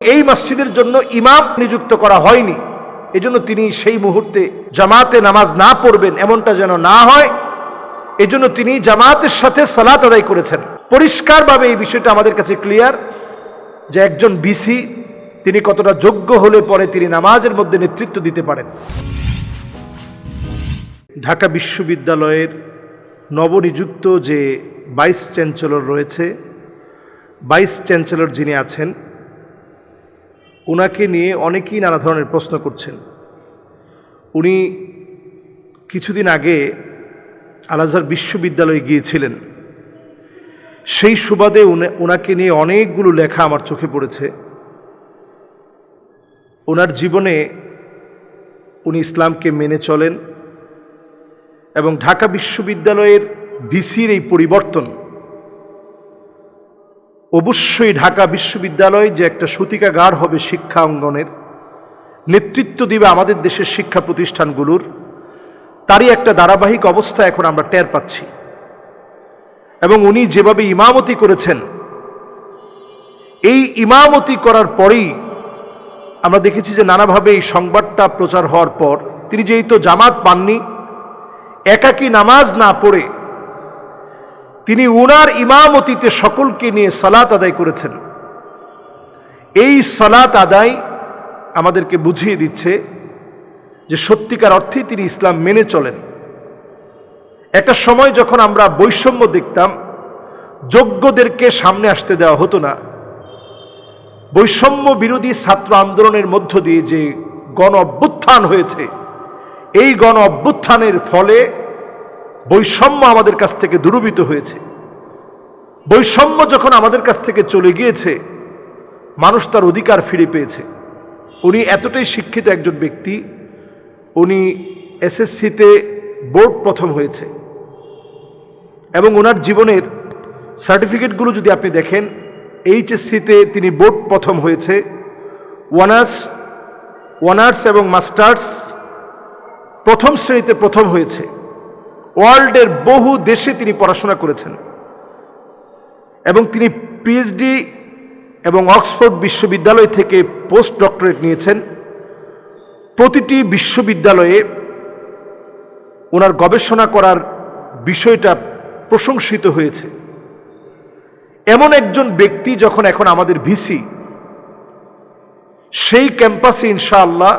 এই মসজিদের জন্য ইমাম নিযুক্ত করা হয়নি। এজন্য তিনি সেই মুহূর্তে জামাতে নামাজ না পড়বেন, এমনটা যেন না হয়। এজন্য তিনি জামাতের সাথে সালাত আদায় করেছেন। পরিষ্কারভাবে এই বিষয়টা আমাদের কাছে ক্লিয়ার যে একজন বিসি তিনি কতটা যোগ্য হলে পরে তিনি নামাজের মধ্যে নেতৃত্ব দিতে পারেন। ঢাকা বিশ্ববিদ্যালয়ের নবনিযুক্ত যে ভাইস চ্যান্সেলর রয়েছে, ভাইস চ্যান্সেলর যিনি আছেন ওনাকে নিয়ে অনেকেই নানা ধরনের প্রশ্ন করছেন। উনি কিছুদিন আগে আলাজার বিশ্ববিদ্যালয়ে গিয়েছিলেন। সেই সুবাদে ওনাকে নিয়ে অনেকগুলো লেখা আমার চোখে পড়েছে। ওনার জীবনে উনি ইসলামকে মেনে চলেন এবং ঢাকা বিশ্ববিদ্যালয়ের ভিসির এই পরিবর্তন অবশ্যই ঢাকা বিশ্ববিদ্যালয় যে একটা সূতিকাগার হবে শিক্ষা অঙ্গনের, নেতৃত্ব দিবে আমাদের দেশের শিক্ষা প্রতিষ্ঠানগুলোর, তারই একটা ধারাবাহিক অবস্থা এখন আমরা টের পাচ্ছি। এবং উনি যেভাবে ইমামতি করেছেন, এই ইমামতি করার পরেই আমরা দেখেছি যে নানাভাবে এই সংবাদটা প্রচার হওয়ার পর তিনি যেহেতু জামাত পাননি, একাকী নামাজ না পড়ে তিনি উনার ইমামতিতে সকলকে নিয়ে সালাত আদায় করেছেন। এই সালাত আদায় আমাদেরকে বুঝিয়ে দিচ্ছে যে সত্যিকার অর্থেই তিনি ইসলাম মেনে চলেন। একটা সময় যখন আমরা বৈষম্য দেখতাম, যোগ্যদেরকে সামনে আসতে দেওয়া হতো না। বৈষম্য বিরোধী ছাত্র আন্দোলনের মধ্য দিয়ে যে গণ অভ্যুত্থান হয়েছে, এই গণ অভ্যুত্থানের ফলে বৈষম্য আমাদের কাছ থেকে দূরীভূত হয়েছে। বৈষম্য যখন আমাদের কাছ থেকে চলে গিয়েছে, মানুষ তার অধিকার ফিরে পেয়েছে। উনি এতটাই শিক্ষিত একজন ব্যক্তি, উনি এসএসসিতে বোর্ড প্রথম হয়েছে। এবং ওনার জীবনের সার্টিফিকেটগুলো যদি আপনি দেখেন, এইচএসসিতে তিনি বোর্ড প্রথম হয়েছে। ওয়ানার্স ওয়ানার্স এবং মাস্টার্স প্রথম শ্রেণীতে প্রথম হয়েছে। ওয়ার্ল্ডের বহু দেশে তিনি পড়াশোনা করেছেন। এবং তিনি পিএইচডি এবং অক্সফোর্ড বিশ্ববিদ্যালয় থেকে পোস্ট ডক্টরেট নিয়েছেন। প্রতিটি বিশ্ববিদ্যালয়ে ওনার গবেষণা করার বিষয়টা প্রশংসিত হয়েছে। এমন একজন ব্যক্তি যখন এখন আমাদের ভিসি, সেই ক্যাম্পাসে ইনশাআল্লাহ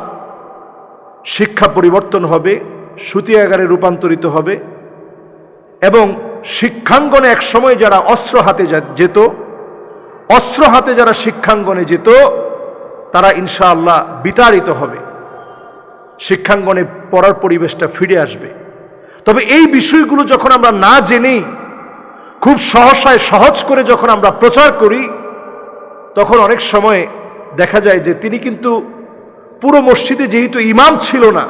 শিক্ষা পরিবর্তন হবে। সুতিয়াগারে রূপান্তরিত হবে এবং শিক্ষাঙ্গনে এক সময় যারা অস্ত্র হাতে যেত, অস্ত্র হাতে যারা শিক্ষাঙ্গনে যেত, তারা ইনশাআল্লাহ বিতাড়িত হবে। শিক্ষাঙ্গনে পড়ার পরিবেশটা ফিরে আসবে। তবে এই বিষয়গুলো যখন আমরা না জেনেই খুব সহসায় সহজ করে যখন আমরা প্রচার করি, তখন অনেক সময় দেখা যায় যে তিনি কিন্তু পুরো মসজিদে যেহেতু ইমাম ছিল না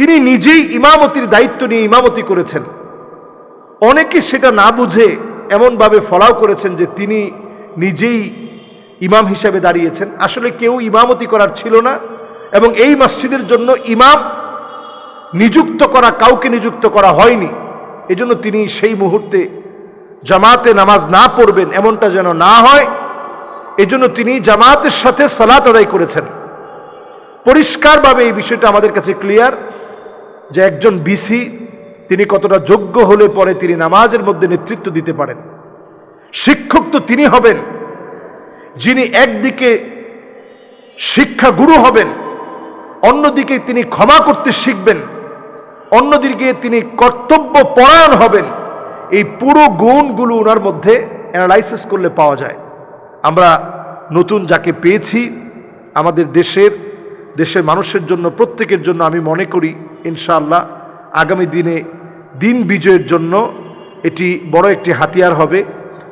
তিনি নিজেই ইমামতির দায়িত্ব নিয়ে ইমামতি করেছেন। অনেকে সেটা না বুঝে এমনভাবে ফলাও করেছেন যে তিনি নিজেই ইমাম হিসাবে দাঁড়িয়েছেন। আসলে কেউ ইমামতি করার ছিল না এবং এই মসজিদের জন্য ইমাম নিযুক্ত করা, কাউকে নিযুক্ত করা হয়নি। এজন্য তিনি সেই মুহূর্তে জামাতে নামাজ না পড়বেন এমনটা যেন না হয়। এজন্য তিনি জামাতের সাথে সালাত আদায় করেছেন। পরিষ্কারভাবে এই বিষয়টা আমাদের কাছে ক্লিয়ার যে একজন বিসি, তিনি কতটা যোগ্য হলে পরে তিনি নামাজের মধ্যে নেতৃত্ব দিতে পারেন। শিক্ষক তো তিনি হবেন, যিনি একদিকে শিক্ষা গুরু হবেন, অন্যদিকে তিনি ক্ষমা করতে শিখবেন, অন্যদিকে তিনি কর্তব্য পরায়ণ হবেন। এই পুরো গুণগুলো ওনার মধ্যে অ্যানালাইসিস করলে পাওয়া যায়। আমরা নতুন যাকে পেয়েছি, আমাদের দেশের দেশের মানুষের জন্য, প্রত্যেকের জন্য আমি মনে করি ইনশাআল্লাহ আগামী দিনে দিন বিজয়ের জন্য এটি বড় একটি হাতিয়ার হবে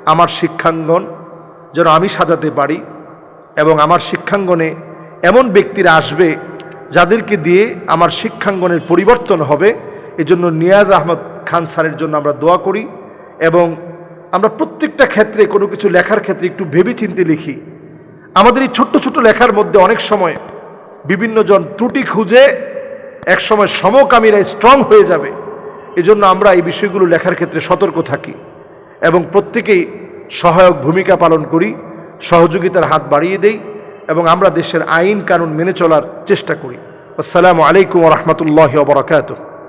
আমার শিক্ষাঙ্গন যেন আমি সাজাতে পারি এবং আমার শিক্ষাঙ্গনে এমন ব্যক্তিরা আসবে যাদেরকে দিয়ে আমার শিক্ষাঙ্গনের পরিবর্তন হবে। এজন্য নিয়াজ আহমদ খান স্যারের জন্য আমরা দোয়া করি এবং আমরা প্রত্যেকটা ক্ষেত্রে কোনো কিছু লেখার ক্ষেত্রে একটু ভেবে চিনতে লিখি। আমাদের এই ছোট্ট ছোট্ট লেখার মধ্যে অনেক সময় বিভিন্ন জন ত্রুটি খুঁজে এক সময় সমকামীরা স্ট্রং হয়ে যাবে। এজন্য আমরা এই বিষয়গুলো লেখার ক্ষেত্রে সতর্ক থাকি এবং প্রত্যেকেই সহায়ক ভূমিকা পালন করি, সহযোগিতার হাত বাড়িয়ে দেই এবং আমরা দেশের আইন কানুন মেনে চলার চেষ্টা করি। আসসালামু আলাইকুম রহমতুল্লাহ বরকাতুহ।